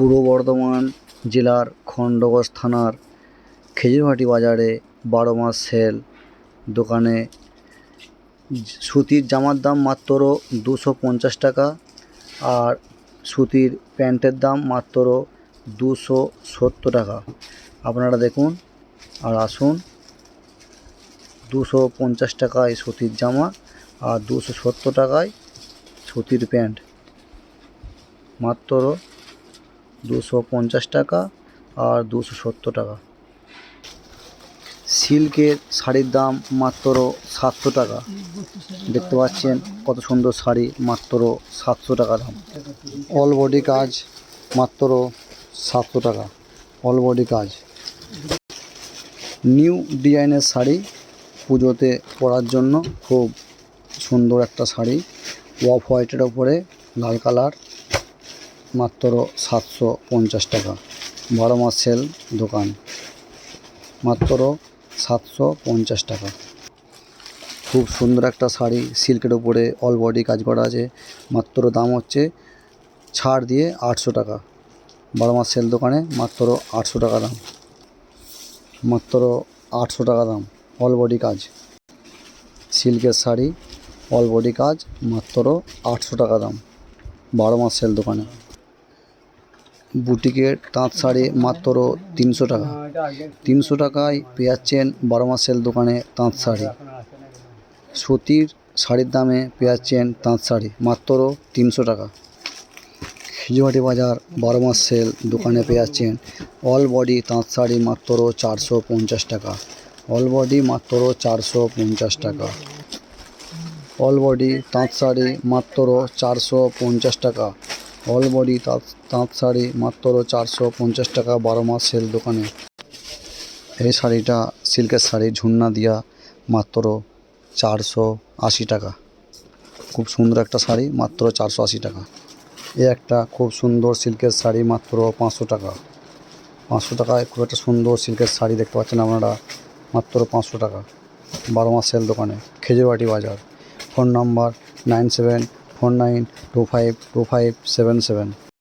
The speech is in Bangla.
পূর্ব বর্ধমান জেলার খণ্ডঘোষ থানার খেজুরহাটি বাজারে বারো মাস সেল। দোকানে সুতির জামার দাম মাত্র দুশো পঞ্চাশ টাকা আর সুতির প্যান্টের দাম মাত্র দুশো সত্তর টাকা। আপনারা দেখুন আর আসুন। দুশো পঞ্চাশ টাকায় সুতির জামা আর দুশো সত্তর টাকায় সুতির প্যান্ট। মাত্র দুশো পঞ্চাশ টাকা আর দুশো সত্তর টাকা। সিল্কের শাড়ির দাম মাত্র সাতশো টাকা। দেখতে পাচ্ছেন কত সুন্দর শাড়ি, মাত্র সাতশো টাকা দাম। অল বডি কাজ মাত্র সাতশো টাকা। অল বডি কাজ। নিউ ডিজাইনের শাড়ি পুজোতে পরার জন্য খুব সুন্দর একটা শাড়ি। অফ হোয়াইটের ওপরে লাল কালার। মাত্র সাতশো পঞ্চাশ টাকা। বারো মাস সেল দোকান। মাত্র সাতশো পঞ্চাশ টাকা। খুব সুন্দর একটা শাড়ি সিল্কের ওপরে অল বডি কাজ করা আছে। মাত্র দাম হচ্ছে ছাড় দিয়ে আটশো টাকা। বারো মাস সেল দোকানে মাত্র আটশো টাকা দাম। মাত্র আটশো টাকা দাম। অল বডি কাজ। সিল্কের শাড়ি, অল বডি কাজ মাত্র আটশো টাকা দাম। বারো মাস সেল দোকানে। বুটিকের তাঁত শাড়ি মাত্র তিনশো টাকা। তিনশো টাকায় পেয়ে যাচ্ছেন বারো মাস সেল দোকানে তাঁত শাড়ি। সুতির শাড়ির দামে পেয়ে যাচ্ছেন তাঁত শাড়ি মাত্র তিনশো টাকা। খিজুয়াটি বাজার বারো মাস সেল দোকানে পেয়ে যাচ্ছেন অল বডি তাঁত শাড়ি মাত্র চারশো পঞ্চাশ টাকা। অল বডি মাত্র চারশো পঞ্চাশ টাকা। অল বডি তাঁত শাড়ি মাত্র চারশো পঞ্চাশ টাকা। অল বডি তাঁত তাঁত শাড়ি মাত্র চারশো পঞ্চাশ টাকা বারো মাস সেল দোকানে। এই শাড়িটা সিল্কের শাড়ি, ঝুন্না দিয়া মাত্র চারশো আশি টাকা। খুব সুন্দর একটা শাড়ি, মাত্র চারশো আশি টাকা। এ একটা খুব সুন্দর সিল্কের শাড়ি, মাত্র পাঁচশো টাকা। পাঁচশো টাকায় খুব একটা সুন্দর সিল্কের শাড়ি দেখতে পাচ্ছেন আপনারা, মাত্র পাঁচশো টাকা। বারো মাস সেল দোকানে। খেজুরবাটি বাজার। Phone number nine seven four nine two five two five seven seven.